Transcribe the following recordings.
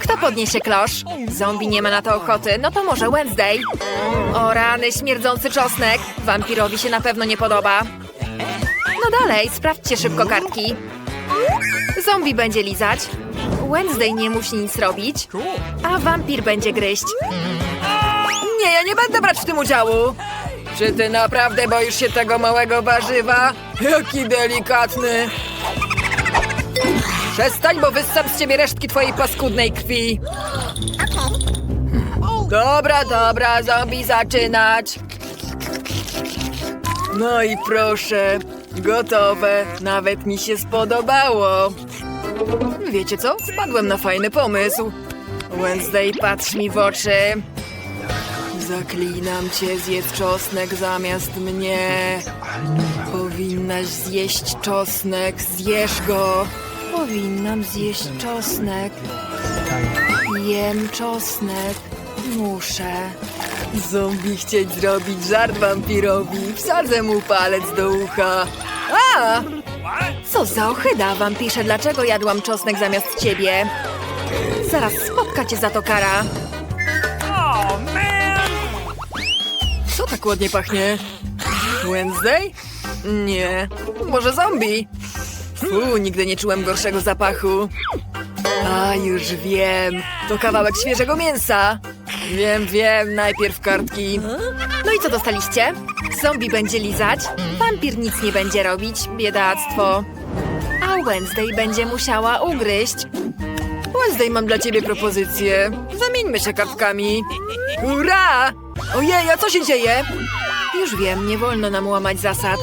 Kto podniesie klosz? Zombie nie ma na to ochoty, no to może Wednesday. O rany, śmierdzący czosnek. Wampirowi się na pewno nie podoba. No dalej, sprawdźcie szybko kartki. Zombie będzie lizać. Wednesday nie musi nic robić. A wampir będzie gryźć. Nie, ja nie będę brać w tym udziału. Czy ty naprawdę boisz się tego małego warzywa? Jaki delikatny. Przestań, bo wyssam z ciebie resztki twojej paskudnej krwi. Dobra, dobra, zombie zaczynać. No i proszę, gotowe. Nawet mi się spodobało. Wiecie co? Wpadłem na fajny pomysł. Wednesday, patrz mi w oczy. Zaklinam cię, zjedz czosnek zamiast mnie. Powinnaś zjeść czosnek, zjesz go. Powinnam zjeść czosnek. Jem czosnek. Muszę. Zombie chcieć zrobić żart wampirowi. Wsadzę mu palec do ucha. A! Co za ochyda, wampirze, dlaczego jadłam czosnek zamiast ciebie? Zaraz spotka cię za to kara. Co tak ładnie pachnie? Wednesday? Nie. Może zombie? Fu, nigdy nie czułem gorszego zapachu. A, już wiem. To kawałek świeżego mięsa. Wiem, wiem, najpierw kartki. No i co dostaliście? Zombie będzie lizać, wampir nic nie będzie robić, biedactwo. A Wednesday będzie musiała ugryźć. Wednesday, mam dla ciebie propozycję. Zamieńmy się kartkami. Hurra! Ojej, a co się dzieje? Już wiem, nie wolno nam łamać zasad.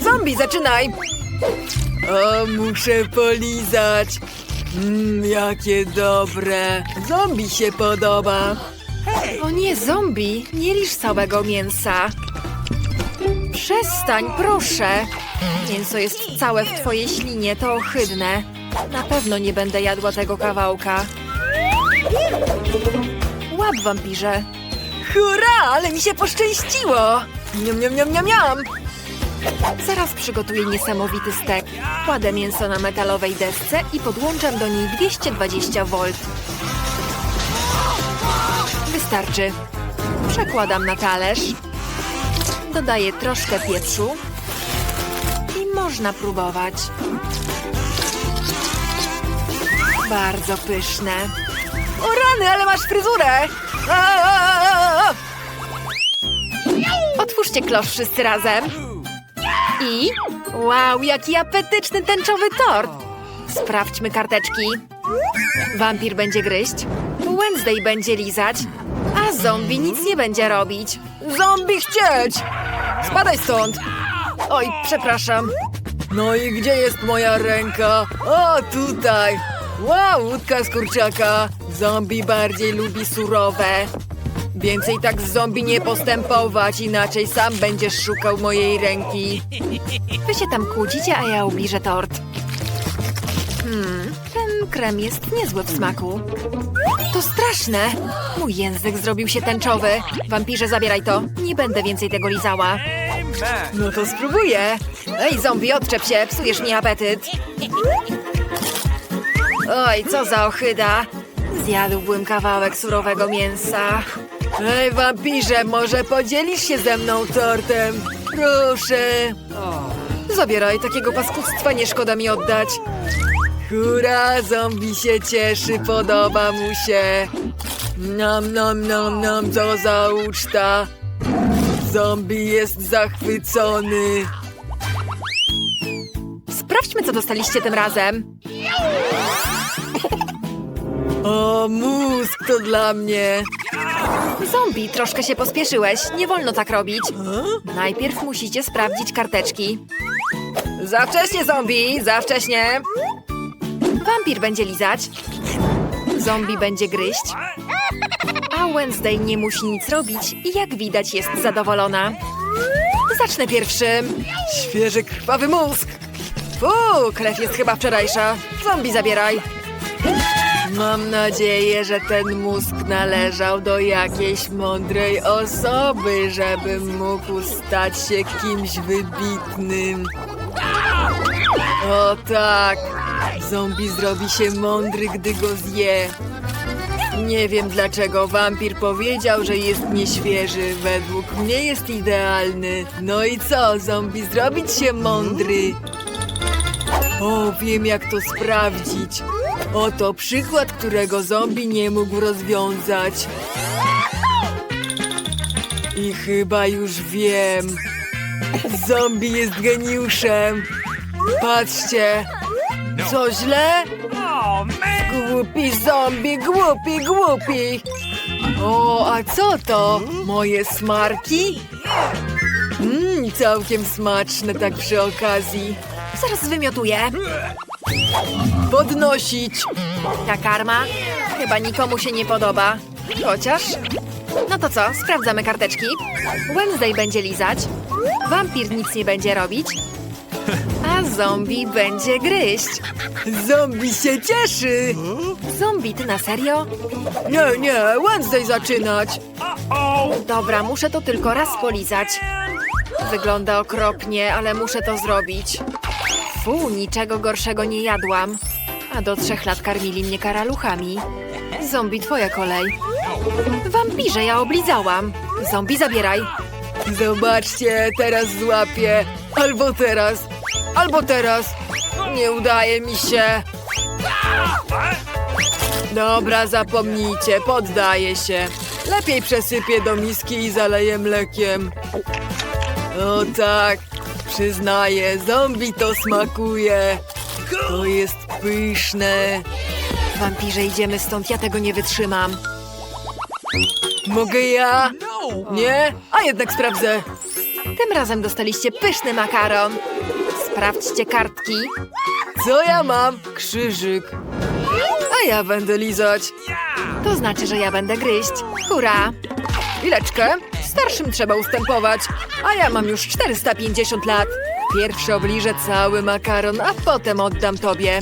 Zombie, zaczynaj! O, muszę polizać. Mmm, jakie dobre. Zombie się podoba. O nie, zombie, nie lisz całego mięsa. Przestań, proszę. Mięso jest całe w twojej ślinie, to ohydne. Na pewno nie będę jadła tego kawałka. Łap, wampirze. Hurra, ale mi się poszczęściło! Niam, niam, niam, niam, niam! Zaraz przygotuję niesamowity stek. Kładę mięso na metalowej desce i podłączam do niej 220 V. Wystarczy. Przekładam na talerz. Dodaję troszkę pieprzu. I można próbować. Bardzo pyszne. O rany, ale masz fryzurę! Otwórzcie klosz wszyscy razem. I... Wow, jaki apetyczny tęczowy tort! Sprawdźmy karteczki. Wampir będzie gryźć, Wednesday będzie lizać, a zombie nic nie będzie robić. Zombie chcieć! Spadaj stąd! Oj, przepraszam. No i gdzie jest moja ręka? O, tutaj! Wow, łódka z kurczaka. Zombie bardziej lubi surowe. Więcej tak z zombie nie postępować, inaczej sam będziesz szukał mojej ręki. Wy się tam kłócicie, a ja ubliżę tort. Hmm, ten krem jest niezły w smaku. To straszne! Mój język zrobił się tęczowy. Wampirze, zabieraj to. Nie będę więcej tego lizała. No to spróbuję. Ej, zombie, odczep się, psujesz mi apetyt. Oj, co za ochyda. Zjadłbym kawałek surowego mięsa. Ej, wampirze, może podzielisz się ze mną tortem? Proszę. Zabieraj, takiego paskudztwa nie szkoda mi oddać. Hurra, zombie się cieszy, podoba mu się. Nam, nam, nam, nam, co za uczta. Zombie jest zachwycony. Sprawdźmy, co dostaliście tym razem. O, mózg to dla mnie. Zombie, troszkę się pospieszyłeś. Nie wolno tak robić. Najpierw musicie sprawdzić karteczki. Za wcześnie, zombie! Za wcześnie! Wampir będzie lizać. Zombie będzie gryźć. A Wednesday nie musi nic robić i jak widać jest zadowolona. Zacznę pierwszym. Świeży, krwawy mózg. Fu, krew jest chyba wczorajsza. Zombie zabieraj. Mam nadzieję, że ten mózg należał do jakiejś mądrej osoby, żebym mógł stać się kimś wybitnym. O tak, Zombie zrobi się mądry, gdy go zje. Nie wiem dlaczego wampir powiedział, że jest nieświeży. Według mnie jest idealny. No i co, zombie zrobić się mądry? O, wiem jak to sprawdzić. Oto przykład, którego zombie nie mógł rozwiązać. I chyba już wiem. Zombie jest geniuszem. Patrzcie. Co źle? Głupi zombie, głupi, głupi. O, a co to? Moje smarki? Mmm, całkiem smaczne tak przy okazji. Zaraz wymiotuję. Podnosić. Ta karma chyba nikomu się nie podoba. Chociaż... No to co, sprawdzamy karteczki. Wednesday będzie lizać. Wampir nic nie będzie robić. A zombie będzie gryźć. Zombie się cieszy. Zombie, ty na serio? Nie, nie, Wednesday zaczynać. Dobra, muszę to tylko raz polizać. Wygląda okropnie, ale muszę to zrobić. Fu, niczego gorszego nie jadłam. A do trzech lat karmili mnie karaluchami. Zombie, twoja kolej. Wampirze, ja oblizałam. Zombie, zabieraj. Zobaczcie, teraz złapię. Albo teraz. Albo teraz. Nie udaje mi się. Dobra, zapomnijcie, poddaję się. Lepiej przesypię do miski i zaleję mlekiem. O tak, przyznaję, zombie to smakuje. To jest pyszne. Wampirze, idziemy stąd, ja tego nie wytrzymam. Mogę ja? Nie? A jednak sprawdzę. Tym razem dostaliście pyszny makaron. Sprawdźcie kartki. Co ja mam? Krzyżyk. A ja będę lizać. To znaczy, że ja będę gryźć. Hurra! Chwileczkę. Starszym trzeba ustępować. A ja mam już 450 lat. Pierwszy obliżę cały makaron, a potem oddam tobie.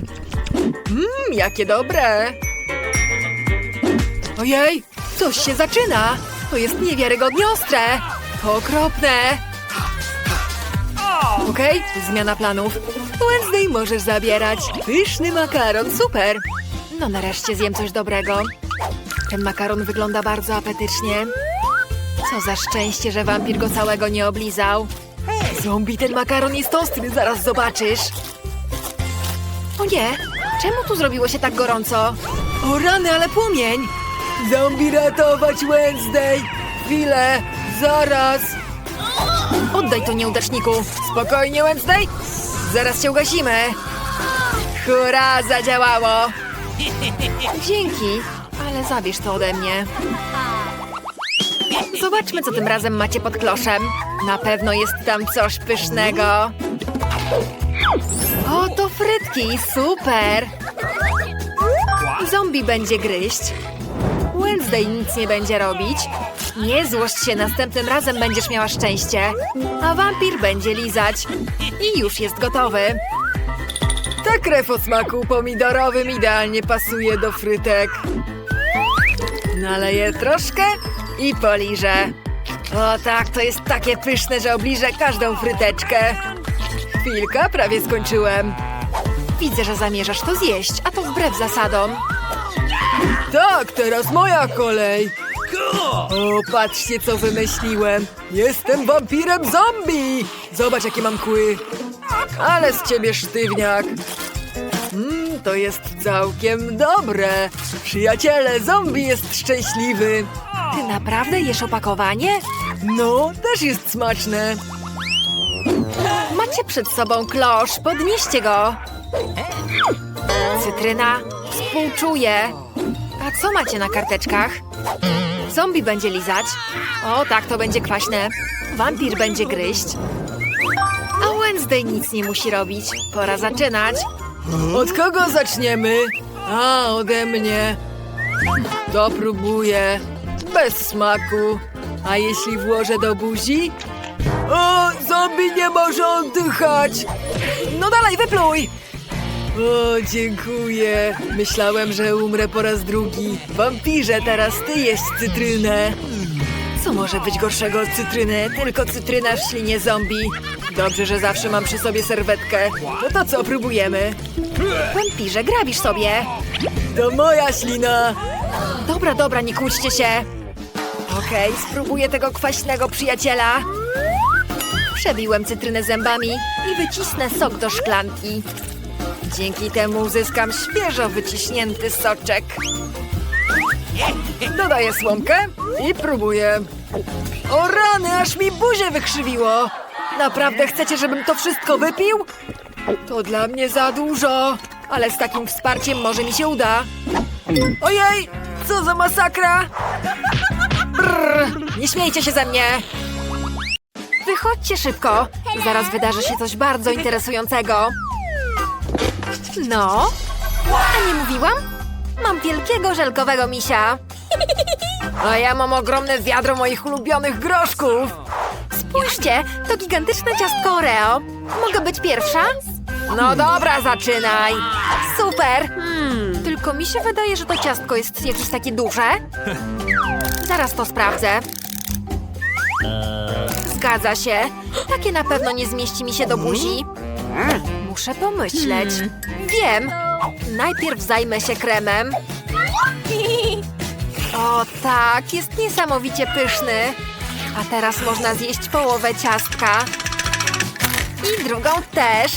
Mmm, jakie dobre. Ojej, coś się zaczyna. To jest niewiarygodnie ostre. To okropne. Okej, zmiana planów. Wednesday możesz zabierać. Pyszny makaron, super. No nareszcie zjem coś dobrego. Ten makaron wygląda bardzo apetycznie. Co za szczęście, że wampir go całego nie oblizał. Zombie, ten makaron jest ostry, zaraz zobaczysz. O nie, czemu tu zrobiło się tak gorąco? O rany, ale płomień! Zombie ratować Wednesday! Chwilę, zaraz! Oddaj to nieudaczniku! Spokojnie, Wednesday! Zaraz się ugasimy! Hurra, zadziałało! Dzięki, ale zabierz to ode mnie. Zobaczmy, co tym razem macie pod kloszem. Na pewno jest tam coś pysznego. O, to frytki, super! Zombie będzie gryźć. Wednesday nic nie będzie robić. Nie złość się, następnym razem będziesz miała szczęście. A wampir będzie lizać. I już jest gotowy. Ta krew o smaku pomidorowym idealnie pasuje do frytek. Naleję troszkę i poliżę. O tak, to jest takie pyszne, że obliżę każdą fryteczkę. Chwilka, prawie skończyłem. Widzę, że zamierzasz to zjeść, a to wbrew zasadom. Tak, teraz moja kolej. O, patrzcie, co wymyśliłem. Jestem wampirem zombie. Zobacz, jakie mam kły. Ale z ciebie sztywniak. Mmm, to jest całkiem dobre. Przyjaciele, zombie jest szczęśliwy. Ty naprawdę jesz opakowanie? No, też jest smaczne. Macie przed sobą klosz, podnieście go. Cytryna, współczuję. A co macie na karteczkach? Zombie będzie lizać. O, tak, to będzie kwaśne. Wampir będzie gryźć. A Wednesday nic nie musi robić. Pora zaczynać. Od kogo zaczniemy? A, ode mnie. To próbuję. Bez smaku. A jeśli włożę do buzi? O, zombie nie może oddychać. No dalej, wypluj. O, dziękuję. Myślałem, że umrę po raz drugi. Wampirze, teraz ty jeść cytrynę. Co może być gorszego od cytryny? Tylko cytryna w ślinie zombie. Dobrze, że zawsze mam przy sobie serwetkę. No to co, próbujemy? Wampirze, grabisz sobie. To moja ślina. Dobra, dobra, nie kłóćcie się. Okej, spróbuję tego kwaśnego przyjaciela. Przebiłem cytrynę zębami i wycisnę sok do szklanki. Dzięki temu uzyskam świeżo wyciśnięty soczek. Dodaję słomkę i próbuję. O rany, aż mi buzię wykrzywiło. Naprawdę chcecie, żebym to wszystko wypił? To dla mnie za dużo, ale z takim wsparciem może mi się uda. Ojej, co za masakra! Nie śmiejcie się ze mnie! Wychodźcie szybko, zaraz wydarzy się coś bardzo interesującego. No, a nie mówiłam? Mam wielkiego żelkowego misia. A ja mam ogromne wiadro moich ulubionych groszków. Spójrzcie, to gigantyczne ciastko Oreo. Mogę być pierwsza? No dobra, zaczynaj. Super. Tylko mi się wydaje, że to ciastko jest jakieś takie duże. Zaraz to sprawdzę. Zgadza się. Takie na pewno nie zmieści mi się do buzi. Muszę pomyśleć. Wiem. Najpierw zajmę się kremem. O tak, jest niesamowicie pyszny. A teraz można zjeść połowę ciastka. I drugą też.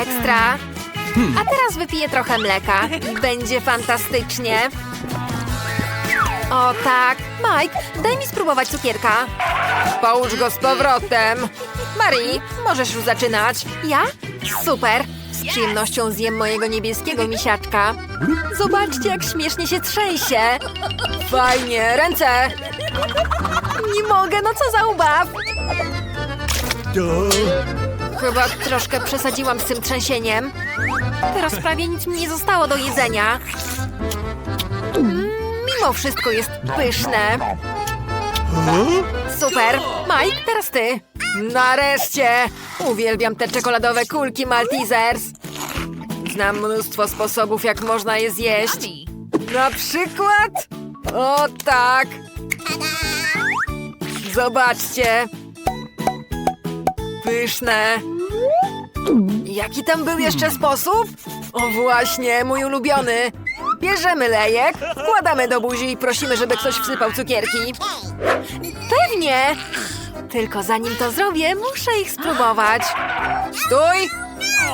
Ekstra. A teraz wypiję trochę mleka będzie fantastycznie. O tak. Mike, daj mi spróbować cukierka. Połóż go z powrotem. Marii, możesz już zaczynać. Ja? Super. Z przyjemnością zjem mojego niebieskiego misiaczka. Zobaczcie, jak śmiesznie się trzęsie. Fajnie, ręce. Nie mogę, no co za ubaw. Chyba troszkę przesadziłam z tym trzęsieniem. Teraz prawie nic mi nie zostało do jedzenia. Mimo wszystko jest pyszne. Super. Mike, teraz ty. Nareszcie! Uwielbiam te czekoladowe kulki Maltesers. Znam mnóstwo sposobów, jak można je zjeść. Na przykład... O tak! Zobaczcie! Pyszne! Jaki tam był jeszcze sposób? O właśnie, mój ulubiony! Bierzemy lejek, wkładamy do buzi i prosimy, żeby ktoś wsypał cukierki. Pewnie! Tylko zanim to zrobię, muszę ich spróbować. Stój!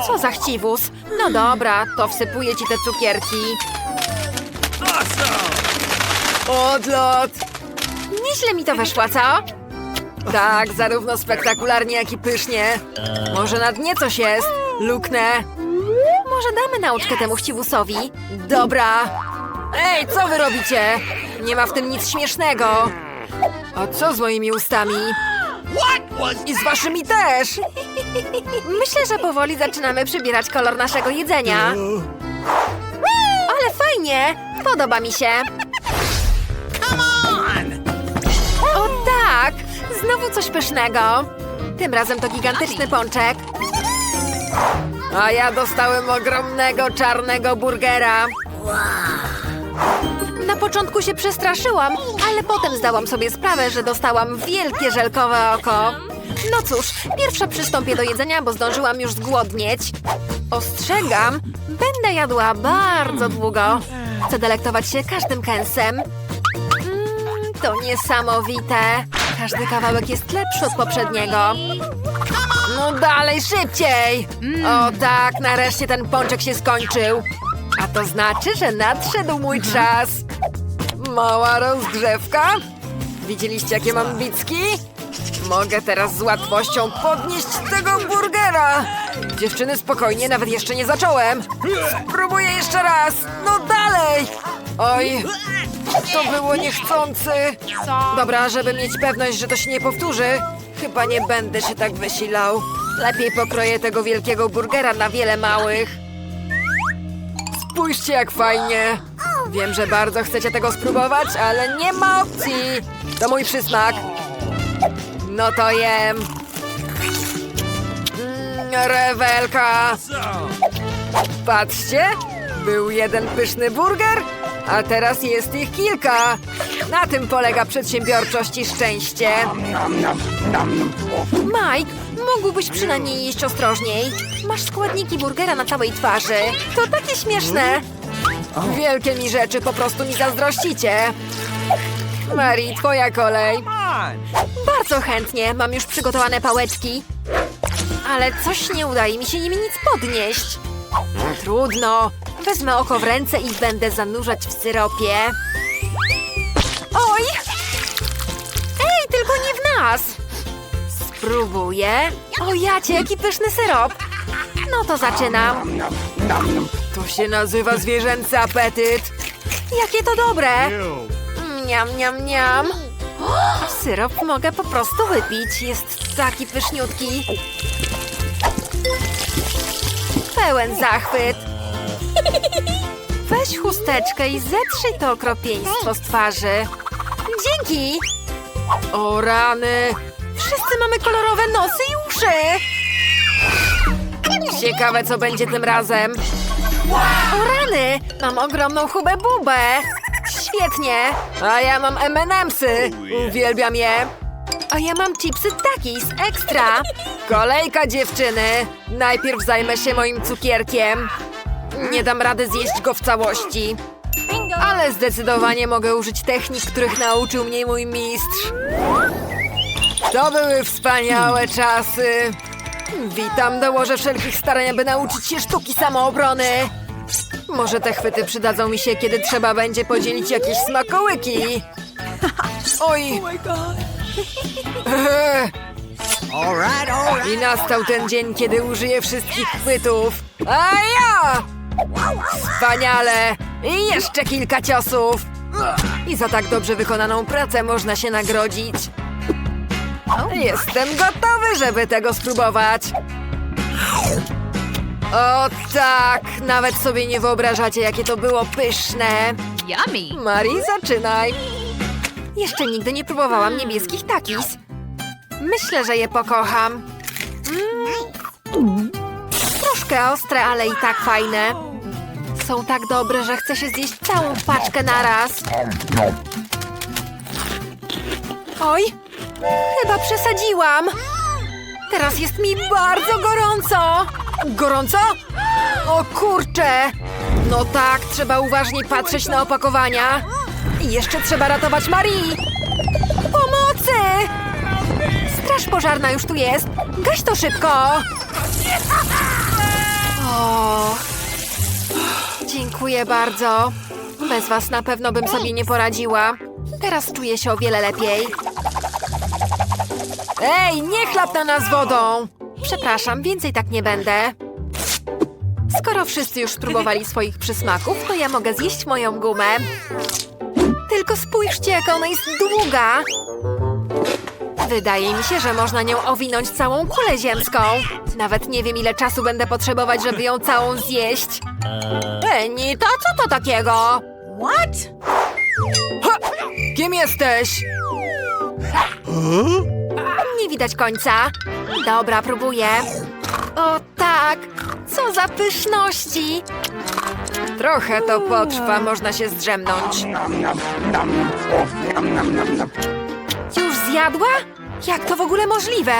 Co za chciwus? No dobra, to wsypuję ci te cukierki. Odlot! Nieźle mi to wyszło, co? Tak, zarówno spektakularnie, jak i pysznie. Może na dnie coś jest? Luknę. Może damy nauczkę temu chciwusowi? Dobra. Ej, co wy robicie? Nie ma w tym nic śmiesznego. A co z moimi ustami? I z waszymi też! Myślę, że powoli zaczynamy przybierać kolor naszego jedzenia. Ale fajnie! Podoba mi się. O tak! Znowu coś pysznego. Tym razem to gigantyczny pączek. A ja dostałem ogromnego czarnego burgera. Na początku się przestraszyłam, ale potem zdałam sobie sprawę, że dostałam wielkie żelkowe oko. No cóż, pierwsza przystąpię do jedzenia, bo zdążyłam już zgłodnieć. Ostrzegam, będę jadła bardzo długo. Chcę delektować się każdym kęsem. Mm, to niesamowite. Każdy kawałek jest lepszy od poprzedniego. No dalej, szybciej! O tak, nareszcie ten pączek się skończył. A to znaczy, że nadszedł mój czas. Mała rozgrzewka? Widzieliście, jakie mam bicki? Mogę teraz z łatwością podnieść tego burgera. Dziewczyny, spokojnie, nawet jeszcze nie zacząłem. Spróbuję jeszcze raz. No dalej! Oj, to było niechcący. Dobra, żeby mieć pewność, że to się nie powtórzy, chyba nie będę się tak wysilał. Lepiej pokroję tego wielkiego burgera na wiele małych. Spójrzcie, jak fajnie. Wiem, że bardzo chcecie tego spróbować, ale nie ma opcji. To mój przysmak. No to jem. Mm, rewelka. Patrzcie, był jeden pyszny burger, A teraz jest ich kilka. Na tym polega przedsiębiorczość i szczęście. Mike, mógłbyś przynajmniej jeść ostrożniej. Masz składniki burgera na całej twarzy. To takie śmieszne. Wielkie mi rzeczy, po prostu mi zazdrościcie. Mary, twoja kolej. Bardzo chętnie, mam już przygotowane pałeczki. Ale coś nie udaje mi się nimi nic podnieść. Trudno. Wezmę oko w ręce i będę zanurzać w syropie. Oj! Ej, tylko nie w nas! Spróbuję. O jacie, jaki pyszny syrop. No to zaczynam. To się nazywa zwierzęcy apetyt. Jakie to dobre. Niam, niam, niam. Syrop mogę po prostu wypić. Jest taki pyszniutki. Pełen zachwyt. Weź chusteczkę i zetrzyj to okropieństwo z twarzy. Dzięki! O rany! Wszyscy mamy kolorowe nosy i uszy! Ciekawe, co będzie tym razem. O rany! Mam ogromną chubę bubę! Świetnie! A ja mam M&M'sy! Uwielbiam je! A ja mam chipsy Takis Ekstra! Kolejka dziewczyny! Najpierw zajmę się moim cukierkiem. Nie dam rady zjeść go w całości. Ale zdecydowanie mogę użyć technik, których nauczył mnie mój mistrz. To były wspaniałe czasy. Witam, dołożę wszelkich starań, aby nauczyć się sztuki samoobrony. Może te chwyty przydadzą mi się, kiedy trzeba będzie podzielić jakieś smakołyki. Oj! Eee. I nastał ten dzień, kiedy użyję wszystkich chwytów. A ja! Wspaniale! I jeszcze kilka ciosów. I za tak dobrze wykonaną pracę można się nagrodzić. Jestem gotowy, żeby tego spróbować. O tak! Nawet sobie nie wyobrażacie, jakie to było pyszne. Yummy. Marii, zaczynaj. Jeszcze nigdy nie próbowałam niebieskich takis. Myślę, że je pokocham. Mm. Troszkę ostre, ale i tak fajne. Są tak dobre, że chcę się zjeść całą paczkę na raz. Oj, chyba przesadziłam. Teraz jest mi bardzo gorąco. Gorąco? O kurczę! No tak, trzeba uważniej patrzeć na opakowania. Jeszcze trzeba ratować Marii. Pomocy! Straż pożarna już tu jest. Gaś to szybko. O, dziękuję bardzo. Bez was na pewno bym sobie nie poradziła. Teraz czuję się o wiele lepiej. Ej, nie chlap na nas wodą! Przepraszam, więcej tak nie będę. Skoro wszyscy już spróbowali swoich przysmaków, to ja mogę zjeść moją gumę. Tylko spójrzcie, jaka ona jest długa. Wydaje mi się, że można nią owinąć całą kulę ziemską. Nawet nie wiem, ile czasu będę potrzebować, żeby ją całą zjeść. Enita, co to takiego? What? Ha! Kim jesteś? Nie widać końca. Dobra, próbuję. O tak, co za pyszności. Trochę to potrwa, można się zdrzemnąć. Już zjadła? Jak to w ogóle możliwe?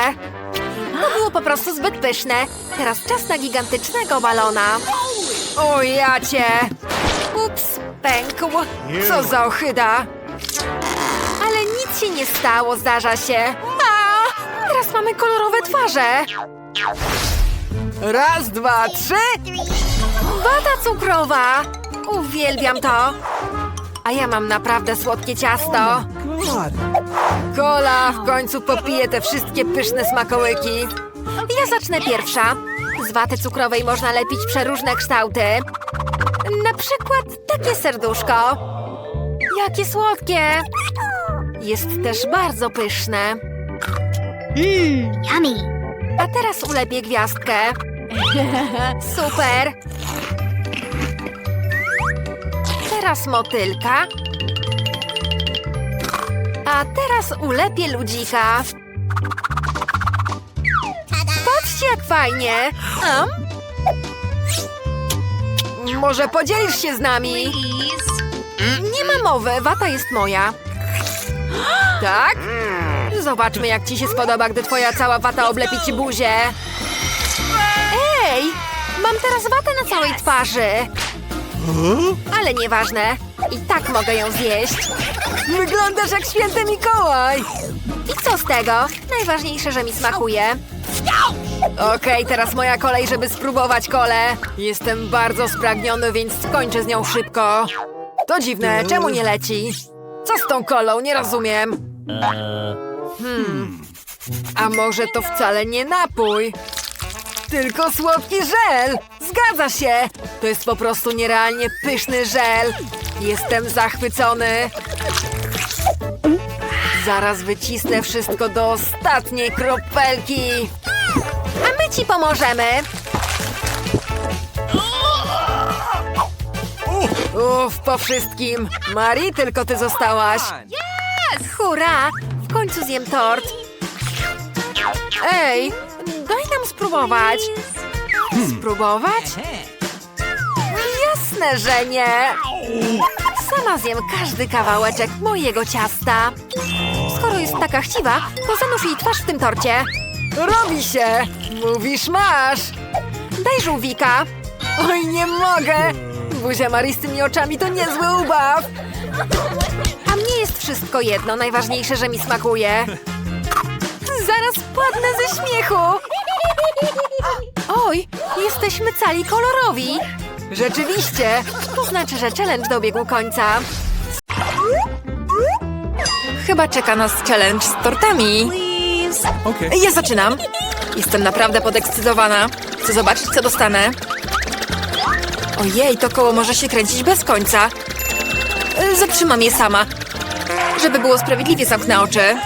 To było po prostu zbyt pyszne. Teraz czas na gigantycznego balona. O jacie! Ups, pękł. Co za ochyda. Ale nic się nie stało, zdarza się. A, teraz mamy kolorowe twarze. Raz, dwa, trzy. Wata cukrowa. Uwielbiam to. A ja mam naprawdę słodkie ciasto. Kola, w końcu popiję te wszystkie pyszne smakołyki. Ja zacznę pierwsza. Z waty cukrowej można lepić przeróżne kształty. Na przykład takie serduszko. Jakie słodkie! Jest też bardzo pyszne. Yummy. A teraz ulepię gwiazdkę. Super! Teraz motylka. A teraz ulepię ludzika. Patrzcie, jak fajnie! Um? Może podzielisz się z nami? Nie ma mowy, wata jest moja. Tak? Zobaczmy, jak ci się spodoba, gdy twoja cała wata oblepi ci buzię. Ej! Mam teraz watę na całej twarzy. Ale nieważne. I tak mogę ją zjeść. Wyglądasz jak święty Mikołaj. I co z tego? Najważniejsze, że mi smakuje. Okej, teraz moja kolej, żeby spróbować kolę. Jestem bardzo spragniony, więc skończę z nią szybko. To dziwne, czemu nie leci? Co z tą kolą? Nie rozumiem. Hmm. A może to wcale nie napój? Tylko słodki żel! Zgadza się! To jest po prostu nierealnie pyszny żel. Jestem zachwycony. Zaraz wycisnę wszystko do ostatniej kropelki. A my ci pomożemy. Uff, po wszystkim. Mari, tylko ty zostałaś. Hurra! W końcu zjem tort. Ej, daj nam spróbować. Spróbować? Jasne, że nie. Sama zjem każdy kawałeczek mojego ciasta. Skoro jest taka chciwa, to zanurz jej twarz w tym torcie. Robi się! Mówisz masz! Daj żółwika! Oj, nie mogę! Buzia Marii z tymi oczami to niezły ubaw! A mnie jest wszystko jedno, najważniejsze, że mi smakuje. Zaraz płatnę ze śmiechu! Oj, jesteśmy cali kolorowi! Rzeczywiście! To znaczy, że challenge dobiegł końca. Chyba czeka nas challenge z tortami. Okay. Ja zaczynam. Jestem naprawdę podekscytowana. Chcę zobaczyć, co dostanę. Ojej, to koło może się kręcić bez końca. Zatrzymam je sama. Żeby było sprawiedliwie, zamknę oczy.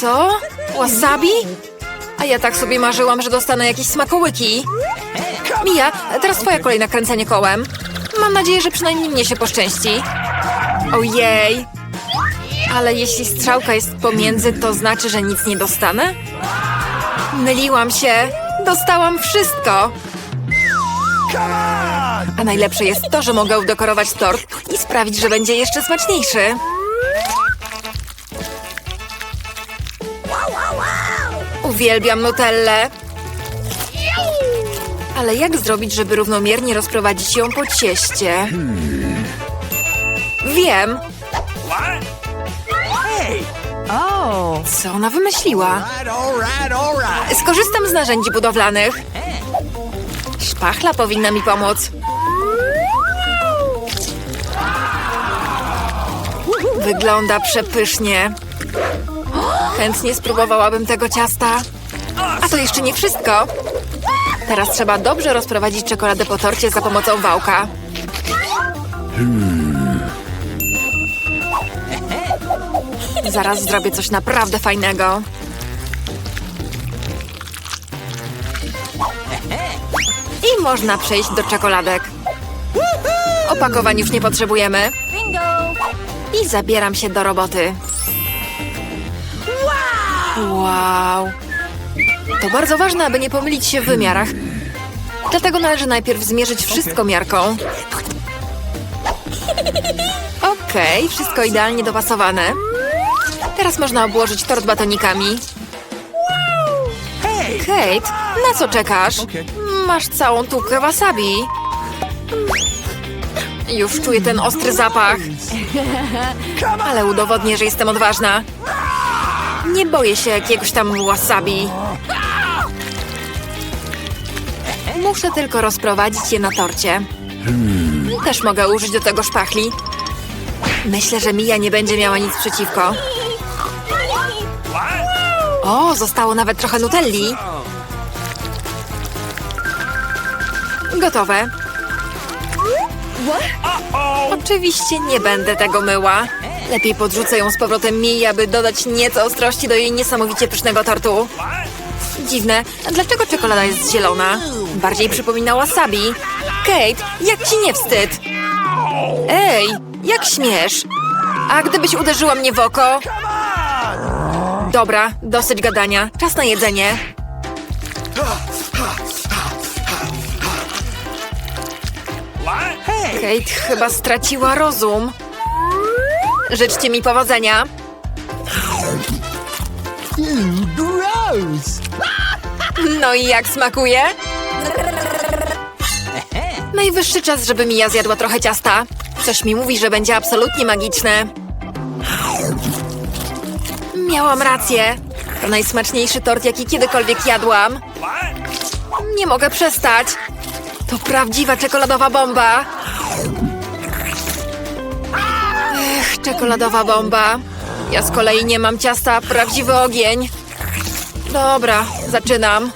Co? Wasabi? A ja tak sobie marzyłam, że dostanę jakieś smakołyki. Mija, teraz twoja kolej na kręcenie kołem. Mam nadzieję, że przynajmniej mnie się poszczęści. Ojej. Ale jeśli strzałka jest pomiędzy, to znaczy, że nic nie dostanę? Myliłam się. Dostałam wszystko. A najlepsze jest to, że mogę udekorować tort i sprawić, że będzie jeszcze smaczniejszy. Uwielbiam nutellę. Ale jak zrobić, żeby równomiernie rozprowadzić ją po cieście? Wiem. Hey! Co ona wymyśliła? Skorzystam z narzędzi budowlanych. Szpachla powinna mi pomóc. Wygląda przepysznie. Chętnie spróbowałabym tego ciasta. A to jeszcze nie wszystko. Teraz trzeba dobrze rozprowadzić czekoladę po torcie za pomocą wałka. Zaraz zrobię coś naprawdę fajnego. I można przejść do czekoladek. Opakowań już nie potrzebujemy. I zabieram się do roboty. Wow! To bardzo ważne, aby nie pomylić się w wymiarach. Dlatego należy najpierw zmierzyć wszystko miarką. Okej, wszystko idealnie dopasowane. Teraz można obłożyć tort batonikami. Kate, na co czekasz? Masz całą tubkę wasabi. Już czuję ten ostry zapach. Ale udowodnię, że jestem odważna. Nie boję się jakiegoś tam wasabi. Muszę tylko rozprowadzić je na torcie. Też mogę użyć do tego szpachli. Myślę, że Mia nie będzie miała nic przeciwko. O, zostało nawet trochę nutelli. Gotowe. Oczywiście nie będę tego myła. Lepiej podrzucę ją z powrotem mi, aby dodać nieco ostrości do jej niesamowicie pysznego tortu. Dziwne, dlaczego czekolada jest zielona? Bardziej przypomina wasabi. Kate, jak ci nie wstyd? Ej, jak śmiesz? A gdybyś uderzyła mnie w oko? Dobra, dosyć gadania. Czas na jedzenie. Kate chyba straciła rozum. Życzcie mi powodzenia. No i jak smakuje? Najwyższy czas, żeby Mia zjadła trochę ciasta. Coś mi mówi, że będzie absolutnie magiczne. Miałam rację. To najsmaczniejszy tort, jaki kiedykolwiek jadłam. Nie mogę przestać. To prawdziwa czekoladowa bomba. Ech, czekoladowa bomba. Ja z kolei nie mam ciasta, prawdziwy ogień. Dobra, zaczynam.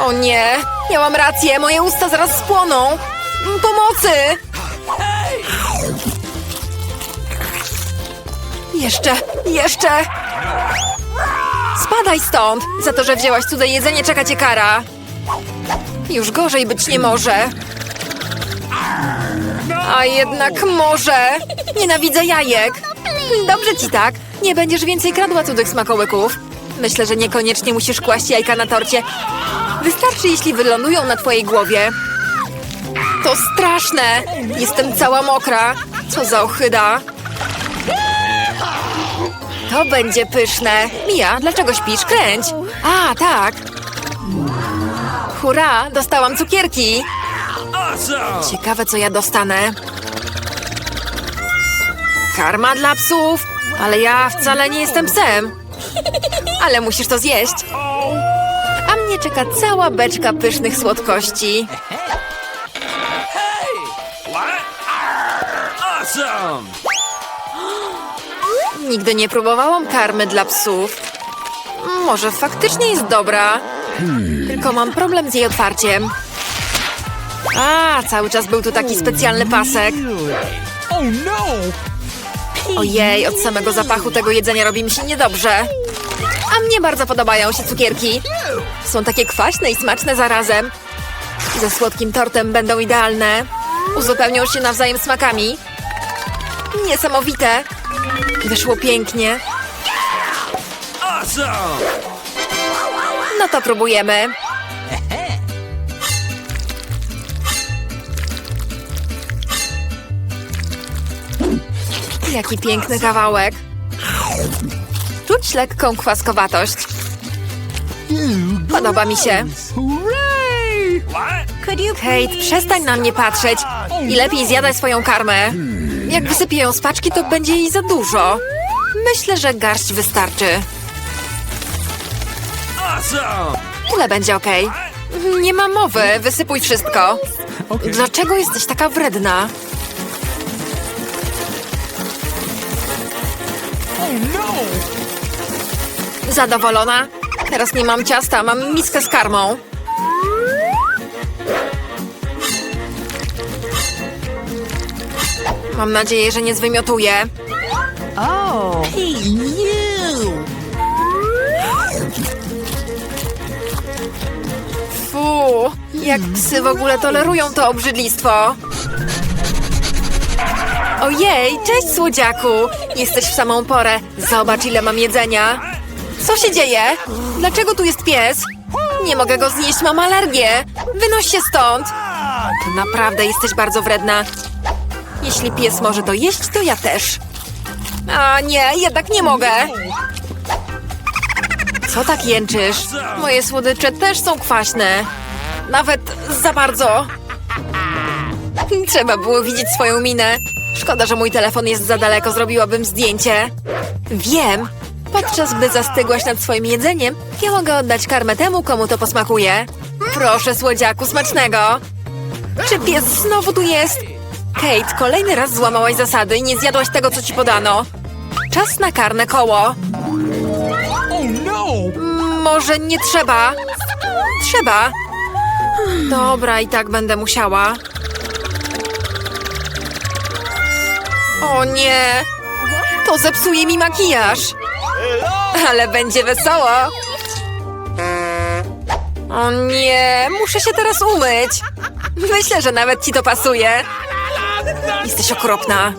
O nie, miałam rację, moje usta zaraz spłoną. Pomocy! Jeszcze, jeszcze! Spadaj stąd! Za to, że wzięłaś cudze jedzenie, czeka cię kara. Już gorzej być nie może. A jednak może. Nienawidzę jajek. Dobrze ci tak. Nie będziesz więcej kradła cudzych smakołyków. Myślę, że niekoniecznie musisz kłaść jajka na torcie. Wystarczy, jeśli wylądują na twojej głowie. To straszne! Jestem cała mokra. Co za ochyda. To będzie pyszne. Mia, dlaczego śpisz? Kręć. A, tak. Hurra, dostałam cukierki. Ciekawe, co ja dostanę. Karma dla psów, ale ja wcale nie jestem psem. Ale musisz to zjeść. A mnie czeka cała beczka pysznych słodkości. Nigdy nie próbowałam karmy dla psów. Może faktycznie jest dobra. Tylko mam problem z jej otwarciem. A, cały czas był tu taki specjalny pasek. Oh no. Ojej, od samego zapachu tego jedzenia robi mi się niedobrze. A mnie bardzo podobają się cukierki. Są takie kwaśne i smaczne zarazem. Ze słodkim tortem będą idealne. Uzupełnią się nawzajem smakami. Niesamowite. Wyszło pięknie. No to próbujemy. Jaki piękny kawałek. Czuć lekką kwaskowatość. Podoba mi się. Kate, przestań na mnie patrzeć i lepiej zjadaj swoją karmę. Jak wysypię ją z paczki, to będzie jej za dużo. Myślę, że garść wystarczy. Tyle będzie ok. Nie ma mowy, wysypuj wszystko. Dlaczego jesteś taka wredna? Oh no. Zadowolona? Teraz nie mam ciasta, mam miskę z karmą. Mam nadzieję, że nie zwymiotuję. Hey you. Fu, jak psy w ogóle tolerują to obrzydlistwo. Ojej, cześć słodziaku! Jesteś w samą porę. Zobacz, ile mam jedzenia. Co się dzieje? Dlaczego tu jest pies? Nie mogę go znieść, mam alergię. Wynoś się stąd. Naprawdę jesteś bardzo wredna. Jeśli pies może to jeść, to ja też. A nie, jednak nie mogę. Co tak jęczysz? Moje słodycze też są kwaśne. Nawet za bardzo. Trzeba było widzieć swoją minę. Szkoda, że mój telefon jest za daleko, zrobiłabym zdjęcie. Wiem. Podczas gdy zastygłaś nad swoim jedzeniem, ja mogę oddać karmę temu, komu to posmakuje. Proszę, słodziaku, smacznego. Czy pies znowu tu jest? Kate, kolejny raz złamałaś zasady i nie zjadłaś tego, co ci podano. Czas na karne koło. Oh no. Może nie trzeba? Trzeba. Dobra, i tak będę musiała. O nie! To zepsuje mi makijaż. Ale będzie wesoło. O nie, muszę się teraz umyć. Myślę, że nawet ci to pasuje. Jesteś okropna.